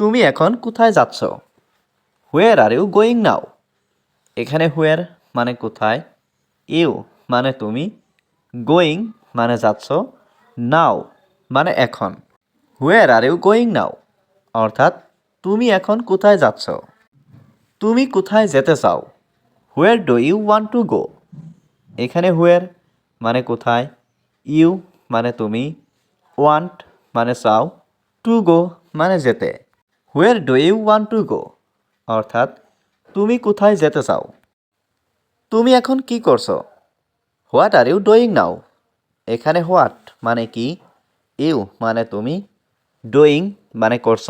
তুমি এখন কোথায় যাচ্ছ? Where are you going now. এখানে হুয়ের মানে কোথায়? ইউ মানে তুমি। গোয়িং মানে যাচ্ছ। নাও মানে এখন। Where are you going now. অর্থাৎ তুমি এখন কোথায় যাচ্ছ? তুমি কোথায় যেতে চাও? Where do you want to go? এখানে হুয়ের মানে কোথায়? ইউ মানে তুমি। ওয়ান্ট মানে চাও। টু গো মানে যেতে। Where do you want to go অর্থাৎ, তুমি কোথায় যেতে চাও? তুমি এখন কি করছ? What are you doing now এখানে হোয়াট মানে কি? ইউ মানে তুমি? ডুইং মানে করছ?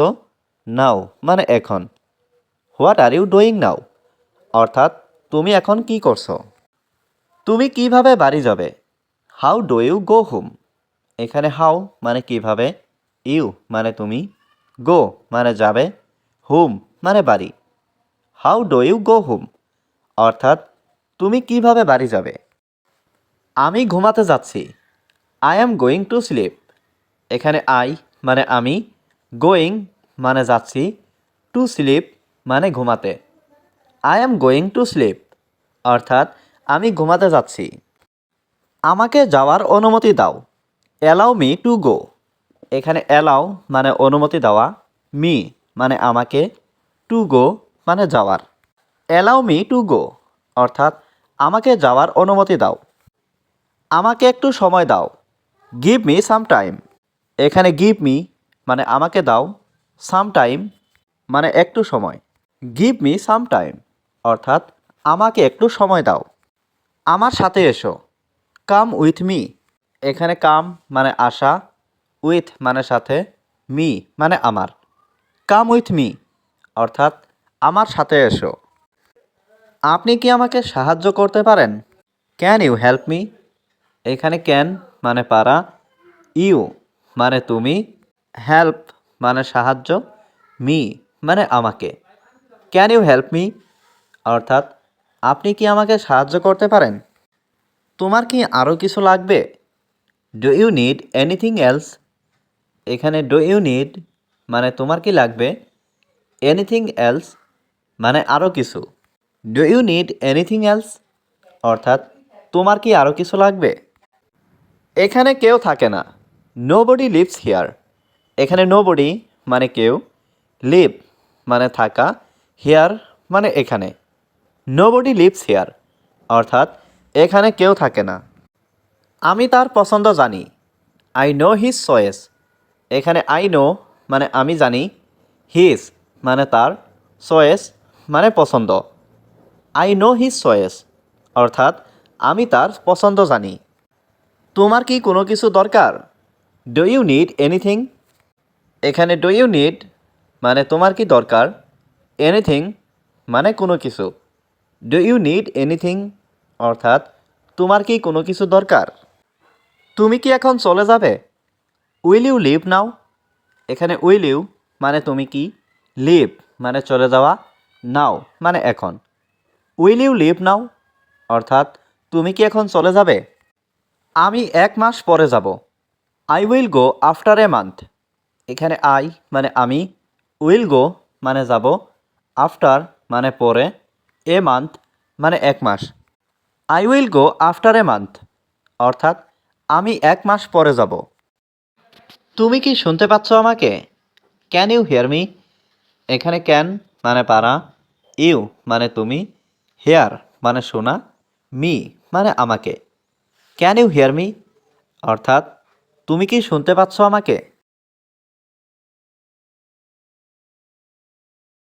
নাও মানে এখন। What are you doing now অর্থাৎ, তুমি এখন কি করছ? তুমি কীভাবে বাড়ি যাবে? How do you go home এখানে হাউ মানে কীভাবে? ইউ মানে তুমি? গো মানে যাবে? হোম মানে বাড়ি। How do you go home? অর্থাৎ, তুমি কীভাবে বাড়ি যাবে? আমি ঘুমাতে যাচ্ছি। I am going to sleep. এখানে আই মানে আমি, গোয়িং মানে যাচ্ছি, টু স্লিপ মানে ঘুমাতে। I am going to sleep. অর্থাৎ, আমি ঘুমাতে যাচ্ছি। আমাকে যাওয়ার অনুমতি দাও। Allow me to go. এখানে অ্যালাউ মানে অনুমতি দেওয়া মি মানে আমাকে টু গো মানে যাওয়ার। অ্যালাউ মি টু গো অর্থাৎ আমাকে যাওয়ার অনুমতি দাও। আমাকে একটু সময় দাও। গিভ মি সাম টাইম এখানে গিভ মি মানে আমাকে দাও সাম টাইম মানে একটু সময়। গিভ মি সাম টাইম অর্থাৎ আমাকে একটু সময় দাও। আমার সাথে এসো। কাম উইথ মি এখানে কাম মানে আসা। উইথ মানে সাথে, মি মানে আমার। কাম উইথ মি, অর্থাৎ আমার সাথে এসো। আপনি কি আমাকে সাহায্য করতে পারেন? Can you help me? এখানে ক্যান মানে পারা, ইউ মানে তুমি, হেল্প মানে সাহায্য, মি মানে আমাকে। Can you help me? অর্থাৎ, আপনি কি আমাকে সাহায্য করতে পারেন? তোমার কি আরও কিছু লাগবে? Do you need anything else? এখানে ডু ইউ নিড মানে তোমার কি লাগবে? এনিথিং এলস মানে আরও কিছু। Do you need anything else অর্থাৎ তোমার কি আরও কিছু লাগবে? এখানে কেউ থাকে না। নো বডি লিভস হিয়ার এখানে নো বডি মানে কেউ লিভ মানে থাকা হিয়ার মানে এখানে। নো বডি লিভস হিয়ার অর্থাৎ এখানে কেউ থাকে না। আমি তার পছন্দ জানি। আই নো হিজ চয়েস এখানে আই নো মানে আমি জানি হিজ মানে তার চয়েস মানে পছন্দ। আই নো হিজ চয়েস অর্থাৎ আমি তার পছন্দ জানি। তোমার কি কোনো কিছু দরকার? ডু ইউ নিড এনিথিং এখানে ডু ইউ নিড মানে তোমার কি দরকার? এনিথিং মানে কোনো কিছু। ডু ইউ নিড এনিথিং অর্থাৎ তোমার কি কোনো কিছু দরকার? তুমি কি এখন চলে যাবে? উইল ইউ লিভ নাও এখানে উইল ইউ মানে তুমি কি? লিভ মানে চলে যাওয়া নাও মানে এখন। উইল ইউ লিভ নাও অর্থাৎ তুমি কি এখন চলে যাবে? আমি এক মাস পরে যাব। I will go after a month এখানে আই মানে আমি উইল গো মানে যাব আফটার মানে পরে এ মান্থ মানে এক মাস। I will go after a month অর্থাৎ আমি এক মাস পরে যাব। তুমি কি শুনতে পাচ্ছ আমাকে? ক্যান ইউ হিয়ার মি এখানে ক্যান মানে পারা ইউ মানে তুমি হেয়ার মানে শোনা মি মানে আমাকে। ক্যান ইউ হিয়ার মি অর্থাৎ, তুমি কি শুনতে পাচ্ছ আমাকে?